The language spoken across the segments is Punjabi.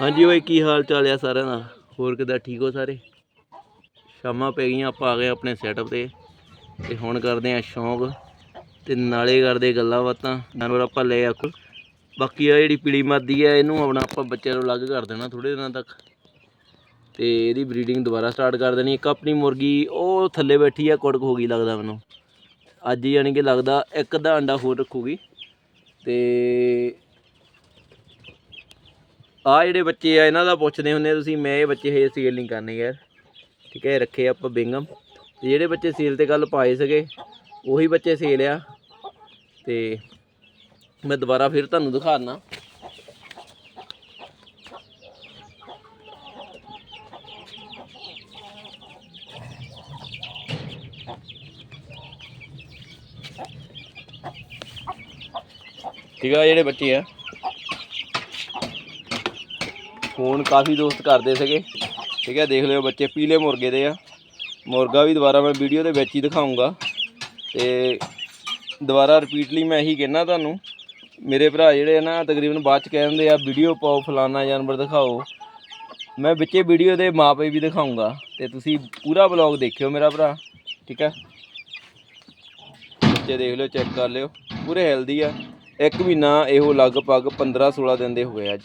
ਹਾਂਜੀ ਓਏ, ਕੀ ਹਾਲ ਚਾਲ ਆ ਸਾਰਿਆਂ ਦਾ? ਹੋਰ ਕਿਦਾਂ, ਠੀਕ ਹੋ ਸਾਰੇ? ਸ਼ਾਮਾਂ ਪੈ ਗਈਆਂ, ਆਪਾਂ ਆ ਗਏ ਆਪਣੇ ਸੈਟਅਪ ਤੇ। ਤੇ ਹੁਣ ਕਰਦੇ ਆ ਸ਼ੌਂਕ ਤੇ ਨਾਲੇ ਕਰਦੇ ਗੱਲਾਂ ਬਾਤਾਂ। ਜਾਨਵਰ ਆਪਾਂ ਲੈ ਆਕੋ ਬਾਕੀ ਆ ਜਿਹੜੀ ਪੀਲੀ ਮਾਦੀ ਆ, ਇਹਨੂੰ ਆਪਣਾ ਆਪਾਂ ਬੱਚਿਆਂ ਨੂੰ ਅਲੱਗ ਕਰ ਦੇਣਾ ਥੋੜੇ ਦਿਨਾਂ ਤੱਕ। ਤੇ ਇਹਦੀ ਬਰੀਡਿੰਗ ਦੁਬਾਰਾ ਸਟਾਰਟ ਕਰ ਦੇਣੀ। ਇੱਕ ਆਪਣੀ ਮੁਰਗੀ, ਉਹ ਥੱਲੇ ਬੈਠੀ ਆ, ਕੁੜਕ ਹੋ ਗਈ ਲੱਗਦਾ ਮੈਨੂੰ। ਅੱਜ ਹੀ ਯਾਨੀ ਕਿ ਲੱਗਦਾ ਇੱਕ ਅੱਧਾ ਅੰਡਾ ਹੋਰ ਰੱਖੂਗੀ। ਤੇ ਆ ਜਿਹੜੇ ਬੱਚੇ ਆ, ਇਹਨਾਂ ਦਾ ਪੁੱਛਦੇ ਹੁੰਦੇ ਤੁਸੀਂ, ਮੈਂ ਇਹ ਬੱਚੇ ਹਜੇ ਸੇਲ ਨਹੀਂ ਕਰਨੇ ਯਾਰ। ਠੀਕ ਹੈ, ਰੱਖੇ ਆਪਾਂ ਬਿੰਗਮ। ਤੇ ਜਿਹੜੇ ਬੱਚੇ ਸੇਲ ਤੇ ਕੱਲ ਪਾਏ ਸੀਗੇ, ਉਹੀ ਬੱਚੇ ਸੇਲ ਆ। ਤੇ ਮੈਂ ਦੁਬਾਰਾ ਫਿਰ ਤੁਹਾਨੂੰ ਦਿਖਾਣਾ ਠੀਕ ਆ ਜਿਹੜੇ ਬੱਚੇ ਆ। ਫੋਨ ਕਾਫੀ ਦੋਸਤ ਕਰਦੇ ਸੀਗੇ। ਠੀਕ ਹੈ, ਦੇਖ ਲਿਓ ਬੱਚੇ ਪੀਲੇ ਮੁਰਗੇ ਦੇ ਆ। ਮੁਰਗਾ ਵੀ ਦੁਬਾਰਾ ਮੈਂ ਵੀਡੀਓ ਦੇ ਵਿੱਚ ਹੀ ਦਿਖਾਉਂਗਾ ਤੇ ਦੁਬਾਰਾ ਰਿਪੀਟਲੀ ਮੈਂ ਇਹੀ ਕਹਿਣਾ ਤੁਹਾਨੂੰ, ਮੇਰੇ ਭਰਾ ਜਿਹੜੇ ਆ ਨਾ, ਤਕਰੀਬਨ ਬਾਅਦ ਚ ਕਹਿੰਦੇ ਆ, ਵੀਡੀਓ ਪਾਓ, ਫਲਾਨਾ ਜਾਨਵਰ ਦਿਖਾਓ। ਮੈਂ ਵਿੱਚੇ ਵੀਡੀਓ ਦੇ ਮਾਪੇ ਵੀ ਦਿਖਾਉਂਗਾ ਤੇ ਤੁਸੀਂ ਪੂਰਾ ਬਲੌਗ ਦੇਖਿਓ ਮੇਰਾ ਭਰਾ। ਠੀਕ ਹੈ? ਬੱਚੇ ਦੇਖ ਲਿਓ ਚੈੱਕ ਕਰ ਲਿਓ। ਪੂਰੇ ਹੈਲਦੀ ਆ। ਇੱਕ ਮਹੀਨਾ ਇਹੋ ਲਗਭਗ 15 16 ਦਿਨ ਦੇ ਹੋ ਗਏ ਅੱਜ।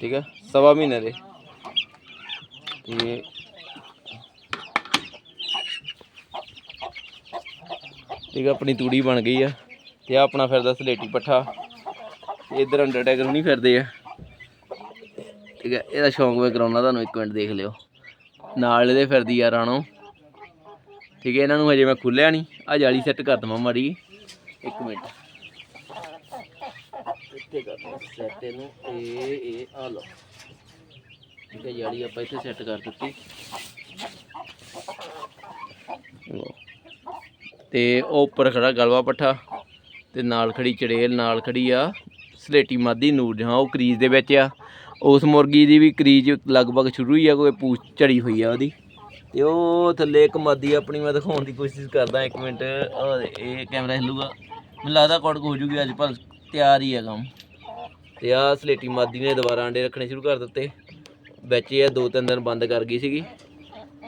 ਠੀਕ ਹੈ, ਸਵਾ ਮਹੀਨੇ ਦੇ। ਤੇ ਠੀਕ ਆਪਣੀ ਤੂੜੀ ਬਣ ਗਈ ਆ। ਤੇ ਆ ਆਪਣਾ ਫਿਰਦਾ ਸਲੇਟੀ ਪੱਠਾ। ਤੇ ਇਧਰ ਅੰਡਰਟੇਕਰ ਨਹੀਂ ਫਿਰਦੇ ਆ। ਠੀਕ ਹੈ, ਇਹਦਾ ਸ਼ੌਂਕ ਮੈਂ ਕਰਾਉਣਾ ਤੁਹਾਨੂੰ, ਇੱਕ ਮਿੰਟ ਦੇਖ ਲਿਓ। ਨਾਲ ਇਹਦੇ ਫਿਰਦੀ ਆ ਰਾਣੋ। ਠੀਕ ਹੈ, ਇਹਨਾਂ ਨੂੰ ਹਜੇ ਮੈਂ ਖੁੱਲਿਆ ਨਹੀਂ। ਆ ਜਾਲੀ ਸੈੱਟ ਕਰ ਦਵਾਂ ਮਾੜੀ ਇੱਕ ਮਿੰਟ। ਇੱਥੇ ਕਰਨਾ ਸੈੱਟ ਇਹਨੂੰ ਇਹ ਇਹ ਆ ਲਓ। ਠੀਕ ਹੈ ਜਾਲੀ ਆਪਾਂ ਇੱਥੇ ਸੈੱਟ ਕਰ ਦਿੱਤੀ। ਤੇ ਉਹ ਉੱਪਰ ਖੜਾ ਗਲਵਾ ਪੱਠਾ, ਤੇ ਨਾਲ ਖੜੀ ਚੜੇਲ, ਨਾਲ ਖੜੀ ਆ ਸਲੇਟੀ ਮਾਦੀ ਨੂਰ ਜਹਾਂ, ਉਹ ਕਰੀਜ਼ ਦੇ ਵਿੱਚ ਆ। ਉਸ ਮੁਰਗੀ ਦੀ ਵੀ ਕਰੀਜ਼ ਲਗਭਗ ਸ਼ੁਰੂ ਹੀ ਆ, ਕੋਈ ਪੂਛ ਝੜੀ ਹੋਈ ਆ ਉਹਦੀ। ਤੇ ਉਹ ਥੱਲੇ ਇੱਕ ਮਾਦੀ ਆਪਣੀ ਮੈਂ ਦਿਖਾਉਣ ਦੀ ਕੋਸ਼ਿਸ਼ ਕਰਦਾ, ਇੱਕ ਮਿੰਟ ਇਹ ਕੈਮਰਾ ਹਿੱਲੂਗਾ। ਮੈਨੂੰ ਲੱਗਦਾ ਕੜਕ ਹੋ ਜੂਗੀ, ਅੱਜ ਪਰ ਤਿਆਰ ਹੀ ਆ ਕੰਮ। ਤੇ ਆ ਸਲੇਟੀ ਮਾਦੀ ਨੇ ਦੁਬਾਰਾ ਅੰਡੇ ਰੱਖਣੇ ਸ਼ੁਰੂ ਕਰ ਦਿੱਤੇ। ਵਿੱਚ ਇਹ ਦੋ ਤਿੰਨ ਦਿਨ ਬੰਦ ਕਰ ਗਈ ਸੀਗੀ।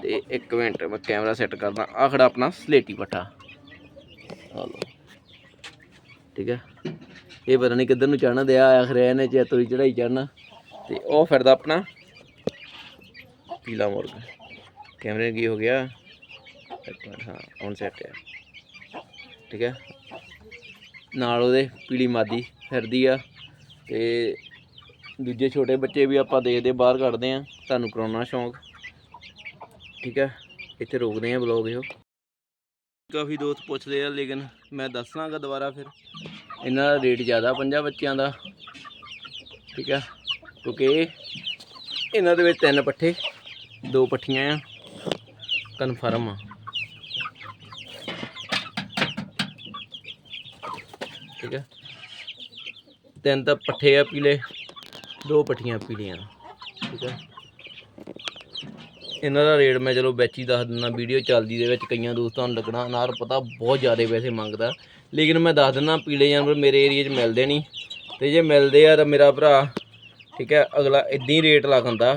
ਤੇ ਇੱਕ ਮਿੰਟ, ਮੈਂ ਕੈਮਰਾ ਸੈੱਟ ਕਰਦਾ। ਆ ਖੜਾ ਆਪਣਾ ਸਲੇਟੀ ਪੱਠਾ। ਆ ਠੀਕ ਹੈ। ਇਹ ਪਤਾ ਨਹੀਂ ਕਿੱਧਰ ਨੂੰ ਚੜਨਾ ਦਿਆ ਆਖਰ ਇਹਨੇ ਚੇਤੋਰੀ ਚੜਾਈ ਚੜਨਾ ਤੇ ਉਹ ਫਿਰਦਾ ਆਪਣਾ ਪੀਲਾ ਮੁਰਗ। ਕੈਮਰੇ ਕੀ ਹੋ ਗਿਆ? ਇੱਕ ਮਿੰਟ, ਹਾਂ, ਹੁਣ ਸੈੱਟ ਹੈ। ਠੀਕ ਹੈ। ਨਾਲ ਉਹਦੇ ਪੀਲੀ ਮਾਦੀ ਫਿਰਦੀ ਆ। ਤੇ ਦੂਜੇ ਛੋਟੇ ਬੱਚੇ ਵੀ ਆਪਾਂ ਦੇਖਦੇ ਬਾਹਰ ਕੱਢਦੇ ਆ ਤੁਹਾਨੂੰ ਕਰਾਉਣਾ ਸ਼ੌਂਕ। ਠੀਕ ਹੈ? ਇੱਥੇ ਰੋਕਦੇ ਆ ਬਲੌਗ ਇਹੋ। ਕਾਫੀ ਦੋਸਤ ਪੁੱਛਦੇ ਆ, ਲੇਕਿਨ ਮੈਂ ਦੱਸਣਾਗਾ ਦੁਬਾਰਾ ਫਿਰ। ਇਹਨਾਂ ਦਾ ਰੇਟ ਜ਼ਿਆਦਾ ਪੰਜਾਂ ਬੱਚਿਆਂ ਦਾ। ਠੀਕ ਹੈ? ਕਿਉਂਕਿ ਇਹਨਾਂ ਦੇ ਵਿੱਚ ਤਿੰਨ ਪੱਠੇ, ਦੋ ਪੱਠੀਆਂ ਆ। ਕਨਫਰਮ ਆ। ਠੀਕ ਹੈ? ਤਿੰਨ ਤਾਂ ਪੱਠੇ ਆ ਪੀਲੇ, ਦੋ ਪੱਠੀਆਂ ਪੀਲੀਆਂ। ਠੀਕ ਹੈ ਇਹਨਾਂ ਦਾ ਰੇਟ ਮੈਂ ਚਲੋ ਵਿੱਚ ਹੀ ਦੱਸ ਦਿੰਦਾ, ਵੀਡੀਓ ਚੱਲਦੀ ਦੇ ਵਿੱਚ ਕਈਆਂ ਦੋਸਤਾਂ ਨੂੰ ਲੱਗਣਾ, ਅਨਾਰ ਪਤਾ ਬਹੁਤ ਜ਼ਿਆਦਾ ਪੈਸੇ ਮੰਗਦਾ। ਲੇਕਿਨ ਮੈਂ ਦੱਸ ਦਿੰਦਾ, ਪੀਲੇ ਜਾਨਵਰ ਮੇਰੇ ਏਰੀਆ 'ਚ ਮਿਲਦੇ ਨਹੀਂ। ਤੇ ਜੇ ਮਿਲਦੇ ਆ ਤਾਂ ਮੇਰਾ ਭਰਾ, ਠੀਕ ਹੈ ਅਗਲਾ ਇਦਾਂ ਹੀ ਰੇਟ ਲਗਾਉਂਦਾ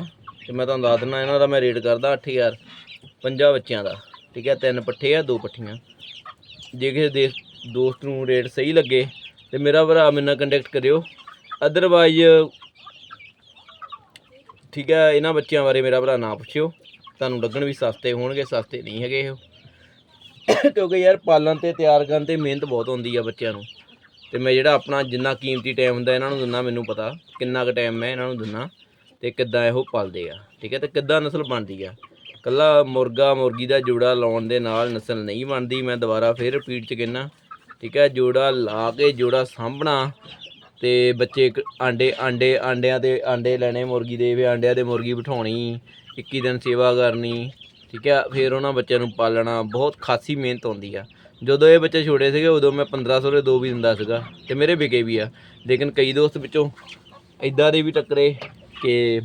ਤੇ ਮੈਂ ਤੁਹਾਨੂੰ ਦੱਸ ਦਿੰਦਾ, ਇਹਨਾਂ ਦਾ ਮੈਂ ਰੇਟ ਕਰਦਾ 8000 ਪੰਜਾਂ ਬੱਚਿਆਂ ਦਾ। ਠੀਕ ਹੈ ਤਿੰਨ ਪੱਠੇ ਆ, ਦੋ ਪੱਠੀਆਂ। ਜੇ ਕਿਸੇ ਦੇ ਦੋਸਤ ਨੂੰ ਰੇਟ ਸਹੀ ਲੱਗੇ ਤੇ ਮੇਰਾ ਭਰਾ ਮੇਰੇ ਨਾਲ ਕੰਟੈਕਟ ਕਰਿਓ। ਅਦਰਵਾਈਜ਼ ਠੀਕ ਹੈ, ਇਹਨਾਂ ਬੱਚਿਆਂ ਬਾਰੇ ਮੇਰਾ ਭਰਾ ਨਾ ਪੁੱਛਿਓ। ਤੁਹਾਨੂੰ ਲੱਗਣ ਵੀ ਸਸਤੇ ਹੋਣਗੇ, ਸਸਤੇ ਨਹੀਂ ਹੈਗੇ ਇਹ। ਕਿਉਂਕਿ ਯਾਰ ਪਾਲਣ ਤੇ ਤਿਆਰ ਕਰਨ ਤੇ ਮਿਹਨਤ ਬਹੁਤ ਹੁੰਦੀ ਆ ਬੱਚਿਆਂ ਨੂੰ। ਤੇ ਮੈਂ ਜਿਹੜਾ ਆਪਣਾ ਜਿੰਨਾ ਕੀਮਤੀ ਟਾਈਮ ਹੁੰਦਾ, ਇਹਨਾਂ ਨੂੰ ਦਿੰਦਾ ਮੈਨੂੰ ਪਤਾ। ਕਿੰਨਾ ਕੁ ਟਾਈਮ ਮੈਂ ਇਹਨਾਂ ਨੂੰ ਦਿੰਦਾ ਤੇ ਕਿੱਦਾਂ ਇਹੋ ਪਲਦੇ ਆ। ਠੀਕ ਹੈ, ਤੇ ਕਿੱਦਾਂ ਨਸਲ ਬਣਦੀ ਆ। ਕੱਲਾ ਮੁਰਗਾ, ਮੁਰਗੀ ਦਾ ਜੋੜਾ ਲਾਉਣ ਦੇ ਨਾਲ ਨਸਲ ਨਹੀਂ ਬਣਦੀ, ਮੈਂ ਦੁਬਾਰਾ ਫਿਰ ਰਿਪੀਟ ਚ ਕਹਿਣਾ ਠੀਕ ਹੈ, ਜੋੜਾ ਲਾ ਕੇ ਜੋੜਾ ਸਾਂਭਣਾ ਤੇ ਬੱਚੇ ਇੱਕ ਆਂਡੇ ਆਂਡੇ, ਆਂਡਿਆਂ ਤੇ ਆਂਡੇ ਲੈਣੇ ਮੁਰਗੀ ਦੇ ਵੀ ਆਂਡਿਆਂ ਦੇ ਮੁਰਗੀ ਬਿਠਾਉਣੀ 21 ਦਿਨ ਸੇਵਾ ਕਰਨੀ, ਠੀਕ ਹੈ, ਫਿਰ ਉਹਨਾਂ ਬੱਚਿਆਂ ਨੂੰ ਪਾਲਣਾ, ਬਹੁਤ ਖਾਸੀ ਮਿਹਨਤ ਹੁੰਦੀ ਆ। ਜਦੋਂ ਇਹ ਬੱਚੇ ਛੋਟੇ ਸੀਗੇ, ਉਦੋਂ ਮੈਂ 1500 ਦੇ ਦੋ ਵੀ ਦਿੰਦਾ ਸੀਗਾ ਤੇ ਮੇਰੇ ਵਿਕੇ ਵੀ ਆ। ਲੇਕਿਨ ਕਈ ਦੋਸਤ ਵਿੱਚੋਂ ਇਦਾਂ ਦੇ ਵੀ ਟੱਕਰੇ ਕਿ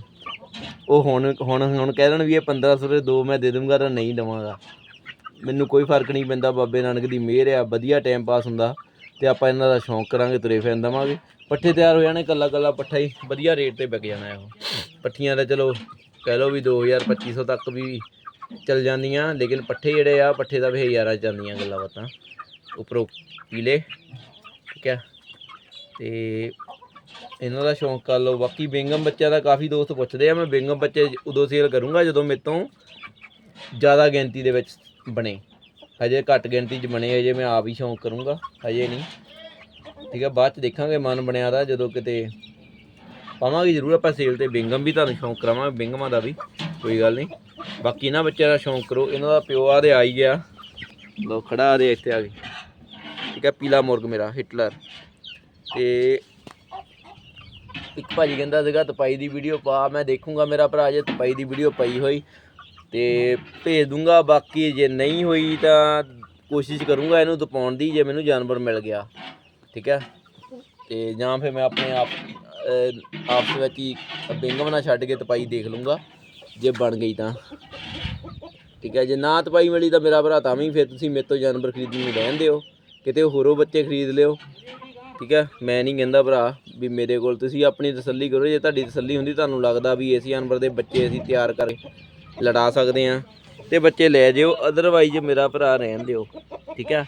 ਉਹ ਹੁਣ ਹੁਣ ਹੁਣ ਕਹਿ ਦੇਣ ਵੀ ਇਹ 1500 ਦੇ ਦੋ ਮੈਂ ਦੇ ਦੂੰਗਾ ਤਾਂ ਨਹੀਂ ਦਵਾਂਗਾ। ਮੈਨੂੰ ਕੋਈ ਫ਼ਰਕ ਨਹੀਂ ਪੈਂਦਾ, ਬਾਬੇ ਨਾਨਕ ਦੀ ਮਿਹਰ ਆ, ਵਧੀਆ ਟਾਈਮ ਪਾਸ ਹੁੰਦਾ ਤੇ ਆਪਾਂ ਇਹਨਾਂ ਦਾ ਸ਼ੌਂਕ ਕਰਾਂਗੇ, ਤੁਰੇ ਫਿਰਨ ਦੇਵਾਂਗੇ। ਪੱਠੇ ਤਿਆਰ ਹੋ ਜਾਣੇ, ਕੱਲਾ ਕੱਲਾ ਪੱਠਾ ਹੀ, ਵਧੀਆ ਰੇਟ ਤੇ ਵਿਕ ਜਾਣਾ ਇਹੋ। ਪੱਠੀਆਂ ਦਾ ਚਲੋ, ਕਹਿ ਲਓ ਵੀ 2000 2500 ਤੱਕ ਵੀ ਚੱਲ ਜਾਂਦੀਆਂ, ਲੇਕਿਨ ਪੱਠੇ ਜਿਹੜੇ ਆ, ਪੱਠੇ ਦਾ ਵੀ ਹਜ਼ਾਰਾਂ 'ਚ ਜਾਂਦੀਆਂ ਗੱਲਾਂ ਬਾਤਾਂ। ਉੱਪਰੋਂ ਪੀਲੇ, ਠੀਕ ਹੈ ਤੇ ਇਹਨਾਂ ਦਾ ਸ਼ੌਂਕ ਕਰ ਲਓ। ਬਾਕੀ ਬੇਂਗਮ ਬੱਚਿਆਂ ਦਾ ਕਾਫੀ ਦੋਸਤ ਪੁੱਛਦੇ ਆ, ਮੈਂ ਬੇਂਗਮ ਬੱਚੇ ਉਦੋਂ ਸੇਲ ਕਰੂੰਗਾ ਜਦੋਂ ਮੇਰੇ ਤੋਂ ਜ਼ਿਆਦਾ ਗਿਣਤੀ ਦੇ ਵਿੱਚ ਬਣੇ। ਹਜੇ ਘੱਟ ਗਿਣਤੀ 'ਚ ਬਣੇ, ਹਜੇ ਮੈਂ ਆਪ ਹੀ ਸ਼ੌਂਕ ਕਰੂੰਗਾ, ਹਜੇ ਨਹੀਂ। ਠੀਕ ਹੈ, ਬਾਅਦ 'ਚ ਦੇਖਾਂਗੇ, ਮਨ ਬਣਿਆ ਦਾ ਜਦੋਂ ਕਿਤੇ ਪਾਵਾਂਗੇ ਜ਼ਰੂਰ, ਆਪਾਂ ਸੇਲ ਤੇ ਬਿੰਗਮ ਵੀ ਤੁਹਾਨੂੰ ਸ਼ੌਂਕ ਕਰਾਵਾਂਗੇ, ਬਿੰਗਮਾਂ ਦਾ ਵੀ, ਕੋਈ ਗੱਲ ਨਹੀਂ। ਬਾਕੀ ਇਹਨਾਂ ਬੱਚਿਆਂ ਦਾ ਸ਼ੌਂਕ ਕਰੋ, ਇਹਨਾਂ ਦਾ ਪਿਓ ਆ ਦੇ ਆਈ ਗਿਆ। ਲੋ ਖੜਾ ਆ ਦੇ ਇੱਥੇ ਆ ਕੇ। ਠੀਕ ਹੈ, ਪੀਲਾ ਮੁਰਗ ਮੇਰਾ ਹਿਟਲਰ ਤੇ ਇੱਕ ਭਾਜੀ ਕਹਿੰਦਾ ਸੀਗਾ, ਤਪਾਈ ਦੀ ਵੀਡੀਓ ਪਾ, ਮੈਂ ਦੇਖੂੰਗਾ ਮੇਰਾ ਭਰਾ, ਜੇ ਤਪਾਈ ਦੀ ਵੀਡੀਓ ਪਈ ਹੋਈ ਤੇ ਭੇਜ ਦੂੰਗਾ ਬਾਕੀ ਜੇ ਨਹੀਂ ਹੋਈ ਤਾਂ ਕੋਸ਼ਿਸ਼ ਕਰੂੰਗਾ ਇਹਨੂੰ ਤਪਾਉਣ ਦੀ, ਜੇ ਮੈਨੂੰ ਜਾਨਵਰ ਮਿਲ ਗਿਆ। ਠੀਕ ਹੈ? ਤੇ ਜਾਂ ਫਿਰ ਮੈਂ ਆਪਣੇ ਆਪ ਆਪਸ ਵਿੱਚ ਹੀ ਬਿੰਗਮ ਨਾਲ ਛੱਡ ਕੇ ਤਪਾਈ ਦੇਖ ਲੂੰਗਾ, ਜੇ ਬਣ ਗਈ ਤਾਂ। ਠੀਕ ਹੈ? ਜੇ ਨਾ ਤਪਾਈ ਮਿਲੀ ਤਾਂ ਮੇਰਾ ਭਰਾ ਤਾਂ ਵੀ ਫਿਰ ਤੁਸੀਂ ਮੇਰੇ ਤੋਂ ਜਾਨਵਰ ਖਰੀਦਣ ਨੂੰ ਰਹਿਣ ਦਿਓ। ਕਿਤੇ ਹੋਰੋਂ ਬੱਚੇ ਖਰੀਦ ਲਿਓ। ਠੀਕ ਹੈ? ਮੈਂ ਨਹੀਂ ਕਹਿੰਦਾ ਭਰਾ ਵੀ ਮੇਰੇ ਕੋਲ ਤੁਸੀਂ ਆਪਣੀ ਤਸੱਲੀ ਕਰੋ, ਜੇ ਤੁਹਾਡੀ ਤਸੱਲੀ ਹੁੰਦੀ, ਤੁਹਾਨੂੰ ਲੱਗਦਾ ਵੀ ਇਸ ਜਾਨਵਰ ਦੇ ਬੱਚੇ ਅਸੀਂ ਤਿਆਰ ਕਰਕੇ ਲੜਾ ਸਕਦੇ ਆ। ਤੇ ਬੱਚੇ ਲੈ ਜਿਓ ਅਦਰਵਾਈਜ਼ ਮੇਰਾ ਭਰਾ ਰਹਿਣ ਦਿਓ। ਠੀਕ ਹੈ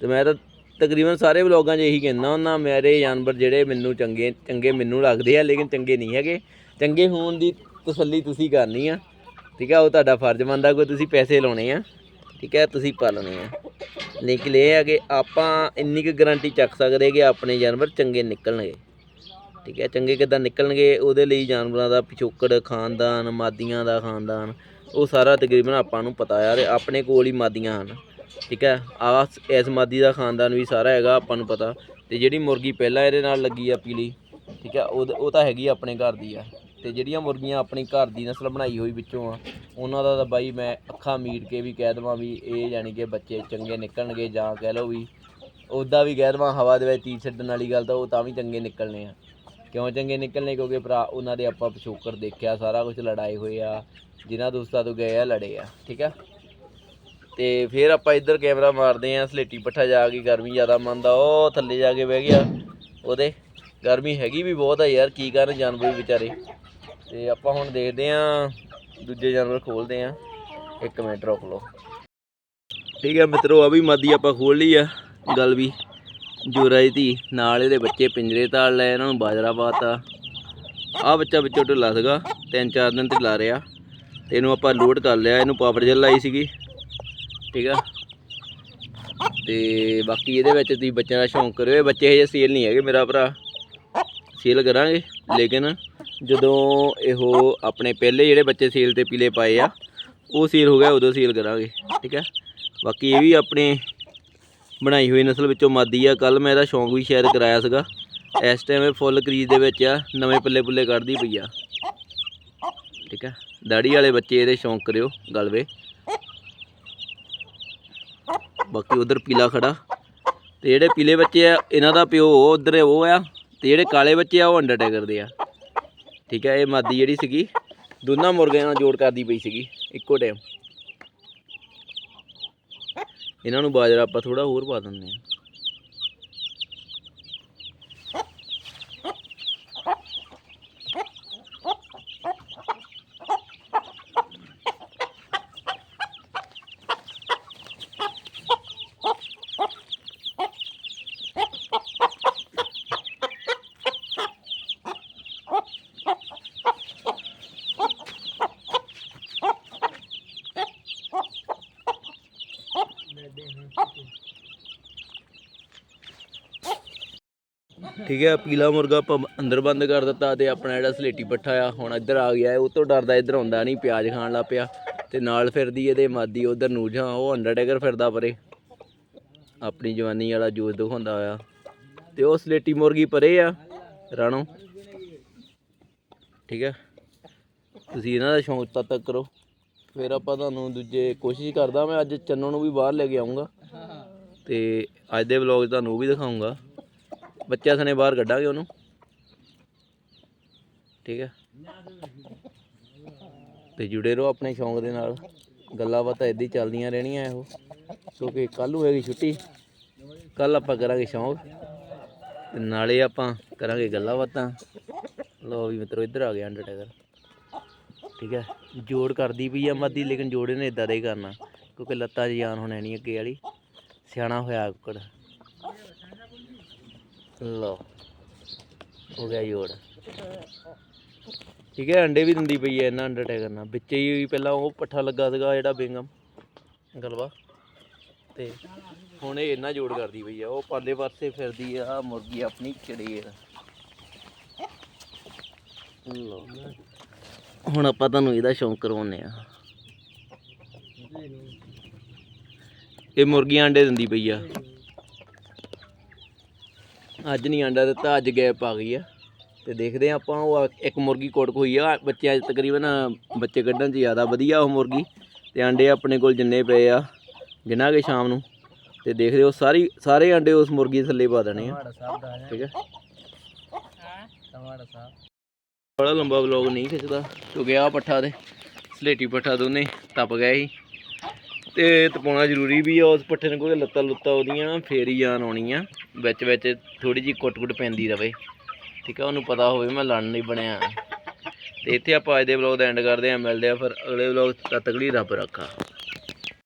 ਤੇ ਮੈਂ ਤਾਂ ਤਕਰੀਬਨ ਸਾਰੇ ਵਲੋਗਾਂ 'ਚ ਇਹੀ ਕਹਿੰਦਾ ਹੁੰਦਾ, ਮੇਰੇ ਜਾਨਵਰ ਜਿਹੜੇ ਮੈਨੂੰ ਚੰਗੇ ਚੰਗੇ ਮੈਨੂੰ ਲੱਗਦੇ ਆ, ਲੇਕਿਨ ਚੰਗੇ ਨਹੀਂ ਹੈਗੇ। ਚੰਗੇ ਹੋਣ ਦੀ ਤਸੱਲੀ ਤੁਸੀਂ ਕਰਨੀ ਆ। ਠੀਕ ਆ? ਉਹ ਤੁਹਾਡਾ ਫਰਜ਼ ਬਣਦਾ ਕੋਈ ਤੁਸੀਂ ਪੈਸੇ ਲਾਉਣੇ ਆ। ਠੀਕ ਹੈ ਤੁਸੀਂ ਪਾਲਣੇ ਆ। ਲੇਕਿਨ ਇਹ ਆ ਕਿ ਆਪਾਂ ਇੰਨੀ ਕੁ ਗਾਰੰਟੀ ਚੱਕ ਸਕਦੇ ਕਿ ਆਪਣੇ ਜਾਨਵਰ ਚੰਗੇ ਨਿਕਲਣਗੇ। ਠੀਕ ਹੈ, ਚੰਗੇ ਕਿੱਦਾਂ ਨਿਕਲਣਗੇ, ਉਹਦੇ ਲਈ ਜਾਨਵਰਾਂ ਦਾ ਪਿਛੋਕੜ, ਖਾਨਦਾਨ, ਮਾਦੀਆਂ ਦਾ ਖਾਨਦਾਨ, ਉਹ ਸਾਰਾ ਤਕਰੀਬਨ ਆਪਾਂ ਨੂੰ ਪਤਾ ਆ ਤੇ ਆਪਣੇ ਕੋਲ ਹੀ ਮਾਦੀਆਂ ਹਨ, ਠੀਕ ਹੈ। ਆ ਇਸ ਮਾਦੀ ਦਾ ਖਾਨਦਾਨ ਵੀ ਸਾਰਾ ਹੈਗਾ, ਆਪਾਂ ਨੂੰ ਪਤਾ। ਤੇ ਜਿਹੜੀ ਮੁਰਗੀ ਪਹਿਲਾਂ ਇਹਦੇ ਨਾਲ ਲੱਗੀ ਆ ਪੀਲੀ, ਠੀਕ ਹੈ, ਉਹ ਉਹ ਤਾਂ ਹੈਗੀ ਆਪਣੇ ਘਰ ਦੀ ਆ। ਤੇ ਜਿਹੜੀਆਂ ਮੁਰਗੀਆਂ ਆਪਣੀ ਘਰ ਦੀ ਨਸਲ ਬਣਾਈ ਹੋਈ ਵਿੱਚੋਂ ਆ, ਉਹਨਾਂ ਦਾ ਤਾਂ ਬਾਈ ਮੈਂ ਅੱਖਾਂ ਮੀਟ ਕੇ ਵੀ ਕਹਿ ਦਵਾਂ ਵੀ ਇਹ ਯਾਨੀ ਕਿ ਬੱਚੇ ਚੰਗੇ ਨਿਕਲਣਗੇ ਜਾਂ ਕਹਿ ਲਓ ਵੀ ਉੱਦਾਂ ਵੀ ਕਹਿ ਦਵਾਂ ਹਵਾ ਦੇ ਵਿੱਚ ਤੀ ਛੱਡਣ ਵਾਲੀ ਗੱਲ ਤਾਂ ਉਹ ਤਾਂ ਵੀ ਚੰਗੇ ਨਿਕਲਣੇ ਆ। ਕਿਉਂ ਚੰਗੇ ਨਿਕਲਣੇ ਕਿਉਂਕਿ ਭਰਾ, ਉਹਨਾਂ ਦੇ ਆਪਾਂ ਪਿਛੋਕੜ ਦੇਖਿਆ, ਸਾਰਾ ਕੁਝ ਲੜਾਏ ਹੋਏ ਆ। ਜਿਨ੍ਹਾਂ ਦੋਸਤਾਂ ਤੋਂ ਗਏ ਆ, ਲੜੇ ਆ, ਠੀਕ ਆ? ਤੇ ਫਿਰ ਆਪਾਂ ਇੱਧਰ ਕੈਮਰਾ ਮਾਰਦੇ ਆ, ਸਲੇਟੀ ਪੱਠਾ ਜਾ ਕੇ ਗਰਮੀ ਜ਼ਿਆਦਾ ਮੰਨਦਾ, ਉਹ ਥੱਲੇ ਜਾ ਕੇ ਬਹਿ ਗਿਆ। ਉਹਦੇ, ਗਰਮੀ ਹੈਗੀ ਵੀ ਬਹੁਤ ਆ ਯਾਰ, ਕੀ ਕਰਨ ਜਾਨਵਰ ਵੀ ਵਿਚਾਰੇ? ਤੇ ਆਪਾਂ ਹੁਣ ਦੇਖਦੇ ਆ, ਦੂਜੇ ਜਾਨਵਰ ਖੋਲਦੇ ਆ। ਇੱਕ ਮਿੰਟ ਰੁਕ ਲਓ। ਠੀਕ ਹੈ ਮਿੱਤਰੋ, ਆ ਵੀ ਮਾਦੀ ਆਪਾਂ ਖੋਲ ਲਈ ਆ, ਗੱਲ ਵੀ। ਜੋਰਾ ਦੀ ਧੀ, ਨਾਲ ਇਹਦੇ ਬੱਚੇ ਪਿੰਜਰੇ ਤਾਲ ਲਏ, ਇਹਨਾਂ ਨੂੰ ਬਾਜਰਾ ਪਾਤਾ। ਆ ਬੱਚਾ ਵਿੱਚੋਂ ਢਿੱਲਾ ਸੀਗਾ, ਤਿੰਨ ਚਾਰ ਦਿਨ 'ਤੇ ਲਾ ਰਿਹਾ। ਤੇ ਇਹਨੂੰ ਆਪਾਂ ਲੋਡ ਕਰ ਲਿਆ, ਇਹਨੂੰ ਪਾਵਰ ਜੈਲ ਲਾਈ ਸੀਗੀ। ਠੀਕ ਆ? ਤੇ ਬਾਕੀ ਇਹਦੇ ਵਿੱਚ ਤੁਸੀਂ ਬੱਚਿਆਂ ਦਾ ਸ਼ੌਂਕ ਕਰਿਓ, ਇਹ ਬੱਚੇ ਹਜੇ ਸੇਲ ਨਹੀਂ ਹੈਗੇ ਮੇਰਾ ਭਰਾ। ਸੇਲ ਕਰਾਂਗੇ, ਲੇਕਿਨ ਜਦੋਂ ਇਹੋ ਆਪਣੇ ਪਹਿਲੇ ਜਿਹੜੇ ਬੱਚੇ ਸੇਲ ਤੇ ਪੀਲੇ ਪਾਏ ਆ, ਉਹ ਸੇਲ ਹੋ ਗਿਆ, ਉਦੋਂ ਸੇਲ ਕਰਾਂਗੇ। ਠੀਕ ਹੈ ਬਾਕੀ ਇਹ ਵੀ ਆਪਣੇ ਬਣਾਈ ਹੋਈ ਨਸਲ ਵਿੱਚੋਂ ਮਾਦੀ ਆ। ਕੱਲ ਮੈਂ ਇਹਦਾ ਸ਼ੌਂਕ ਵੀ ਸ਼ਾਇਦ ਕਰਾਇਆ ਸੀਗਾ। ਇਸ ਟਾਈਮ ਇਹ ਫੁੱਲ ਕਰੀਜ਼ ਦੇ ਵਿੱਚ ਆ, ਨਵੇਂ ਪੱਲੇ ਪੁੱਲੇ ਕੱਢਦੀ ਪਈ ਆ। ਠੀਕ ਹੈ ਦਾੜੀ ਵਾਲੇ ਬੱਚੇ ਇਹਦੇ ਸ਼ੌਂਕ ਕਰਿਓ ਗਲਵੇ ਬਾਕੀ ਉਧਰ ਪੀਲਾ ਖੜਾ। ਤੇ ਜਿਹੜੇ ਪੀਲੇ ਬੱਚੇ ਆ, ਇਹਨਾਂ ਦਾ ਪਿਓ ਉਹ ਉਧਰ ਉਹ ਆ। ਤੇ ਜਿਹੜੇ ਕਾਲੇ ਬੱਚੇ ਆ, ਉਹ ਅੰਡਰਟੇਕਰ ਦੇ ਆ। ਠੀਕ ਹੈ ਇਹ ਮਾਦੀ ਜਿਹੜੀ ਸੀਗੀ, ਦੋਨਾਂ ਮੁਰਗਿਆਂ ਨਾਲ ਜੋੜ ਕਰਦੀ ਪਈ ਸੀਗੀ, ਇੱਕੋ ਟਾਈਮ ਇਹਨਾਂ ਨੂੰ ਬਾਜਰਾ ਆਪਾਂ ਥੋੜ੍ਹਾ ਹੋਰ ਪਾ ਦਿੰਦੇ ਹਾਂ। ਠੀਕ ਹੈ, ਪੀਲਾ ਮੁਰਗਾ ਆਪਾਂ ਅੰਦਰ ਬੰਦ ਕਰ ਦਿੱਤਾ ਤੇ ਆਪਣਾ ਜਿਹੜਾ ਸਲੇਟੀ ਪੱਠਾ ਆ, ਹੁਣ ਇੱਧਰ ਆ ਗਿਆ ਉਹ ਤੋਂ ਡਰਦਾ ਇੱਧਰ ਆਉਂਦਾ ਨਹੀਂ, ਪਿਆਜ਼ ਖਾਣ ਲੱਗ ਪਿਆ ਤੇ ਨਾਲ ਫਿਰਦੀ ਇਹਦੇ ਮਾਦੀ ਉਧਰ ਨੂਜਾਂ ਉਹ ਅੰਡਰਟੇਕਰ ਫਿਰਦਾ ਪਰੇ। ਆਪਣੀ ਜਵਾਨੀ ਵਾਲਾ ਜੋਸ਼ ਦਿਖਾਉਂਦਾ ਹੋਇਆ। ਤੇ ਉਹ ਸਲੇਟੀ ਮੁਰਗੀ ਪਰੇ ਆ, ਰਾਣੋ। ਠੀਕ ਹੈ। ਤੁਸੀਂ ਇਹਨਾਂ ਦਾ ਸ਼ੌਂਕ ਤਦ ਤੱਕ ਕਰੋ। ਫਿਰ ਆਪਾਂ ਤੁਹਾਨੂੰ ਦੂਜੇ ਕੋਸ਼ਿਸ਼ ਕਰਦਾ ਮੈਂ, ਅੱਜ ਚੰਨੋ ਨੂੰ ਵੀ ਬਾਹਰ ਲੈ ਕੇ ਆਉਂਗਾ ਤੇ ਅੱਜ ਦੇ ਵਲੌਗ ਤੁਹਾਨੂੰ ਉਹ ਵੀ ਦਿਖਾਉਂਗਾ ਬੱਚਿਆਂ ਸਣੇ ਬਾਹਰ ਕੱਢਾਂਗੇ ਉਹਨੂੰ। ਠੀਕ ਹੈ। ਤੇ ਜੁੜੇ ਰਹੋ ਆਪਣੇ ਸ਼ੌਂਕ ਦੇ ਨਾਲ। ਗੱਲਾਂ ਬਾਤਾਂ ਇਦਾਂ ਹੀ ਚੱਲਦੀਆਂ ਰਹਿਣੀਆਂ ਇਹੋ। ਕਿਉਂਕਿ ਕੱਲ ਨੂੰ ਹੈਗੀ ਛੁੱਟੀ। ਕੱਲ ਆਪਾਂ ਕਰਾਂਗੇ ਸ਼ੌਂਕ। ਤੇ ਨਾਲੇ ਆਪਾਂ ਕਰਾਂਗੇ ਗੱਲਾਂ ਬਾਤਾਂ। ਲੋ ਵੀ ਮਿੱਤਰੋ, ਇੱਧਰ ਆ ਗਿਆ ਅੰਡਰਟੇਕਰ ਠੀਕ ਹੈ। ਜੋੜ ਕਰਦੀ ਪਈ ਆ ਮੱਦੀ ਲੇਕਿਨ ਜੋੜੇ ਨੇ ਇਦਾਂ ਦਾ ਹੀ ਕਰਨਾ। ਕਿਉਂਕਿ ਲੱਤਾਂ 'ਚ ਜਾਨ ਹੁਣ ਨਹੀਂ ਅੱਗੇ ਵਾਲੀ। ਸਿਆਣਾ ਹੋਇਆ ਕੁੱਕੜ। ਲਓ, ਹੋ ਗਿਆ ਜੋੜ। ਠੀਕ ਹੈ, ਅੰਡੇ ਵੀ ਦਿੰਦੀ ਪਈ ਹੈ ਇਹਨਾਂ ਅੰਡਰਟੇਕਰ ਨਾਲ। ਵਿੱਚ ਹੀ ਪਹਿਲਾਂ ਉਹ ਪੱਠਾ ਲੱਗਾ ਸੀਗਾ, ਜਿਹੜਾ ਬਿੰਗਮ, ਗਲਵਾ। ਤੇ ਹੁਣ ਇਹ ਇਹਨਾਂ ਜੋੜ ਕਰਦੀ ਪਈ ਆ। ਉਹ ਪਾਲੇ ਪਾਸੇ ਫਿਰਦੀ ਆ ਮੁਰਗੀ ਆਪਣੀ ਚੜੇਰ ਲਓ। ਹੁਣ ਆਪਾਂ ਤੁਹਾਨੂੰ ਇਹਦਾ ਸ਼ੌਂਕ ਕਰਵਾਉਨੇ ਆ। ਇਹ ਮੁਰਗੀਆਂ ਅੰਡੇ ਦਿੰਦੀ ਪਈ ਆ। ਅੱਜ ਨਹੀਂ ਆਂਡਾ ਦਿੱਤਾ, ਅੱਜ ਗੈਪ ਆ ਗਈ ਆ। ਤੇ ਦੇਖਦੇ ਆ ਆਪਾਂ, ਉਹ ਇੱਕ ਮੁਰਗੀ ਕੋਟਕ ਹੋਈ ਆ। ਬੱਚੇ ਅੱਜ ਤਕਰੀਬਨ ਬੱਚੇ ਕੱਢਣ 'ਚ ਜ਼ਿਆਦਾ ਵਧੀਆ ਉਹ ਮੁਰਗੀ। ਤੇ ਆਂਡੇ ਆਪਣੇ ਕੋਲ ਜਿੰਨੇ ਪਏ ਆ ਗਿਣਾ ਕੇ ਸ਼ਾਮ ਨੂੰ। ਤੇ ਦੇਖਦੇ ਹੋ ਸਾਰੀ, ਸਾਰੇ ਆਂਡੇ ਉਸ ਮੁਰਗੀ ਦੇ ਥੱਲੇ ਪਾ ਦੇਣੇ ਆ। ਠੀਕ ਹੈ ਬੜਾ ਲੰਬਾ ਵਲੌਗ ਨਹੀਂ ਖਿੱਚਦਾ। ਕਿਉਂਕਿ ਆ ਪੱਠਾ ਤੇ, ਸਲੇਟੀ ਪੱਠਾ ਦੋਨੇ ਤਪ ਗਏ ਸੀ। ਤੇ ਤਪਾਉਣਾ ਜ਼ਰੂਰੀ ਵੀ ਆ, ਉਸ ਪੱਠੇ ਨੂੰ ਕੋਈ ਲੱਤਾਂ ਲੁੱਤਾਂ ਉਹਦੀਆਂ ਫੇਰ ਹੀ ਜਾਨ ਆਉਣੀ ਆ ਵਿੱਚ ਵਿੱਚ ਥੋੜੀ ਜਿਹੀ ਕੁੱਟ-ਕੁੱਟ ਪੈਂਦੀ ਰਵੇ। ਠੀਕ ਆ, ਉਹਨੂੰ ਪਤਾ ਹੋਵੇ ਮੈਂ ਲੜਨ ਨਹੀਂ ਬਣਿਆ। ਤੇ ਇੱਥੇ ਆਪਾਂ ਅੱਜ ਦੇ ਵਲੌਗ ਦਾ ਐਂਡ ਕਰਦੇ ਆ ਮਿਲਦੇ ਆ ਫਿਰ ਅਗਲੇ ਵਲੌਗ ਤਦ ਤੱਕ ਲਈ ਰੱਬ ਰੱਖਾ।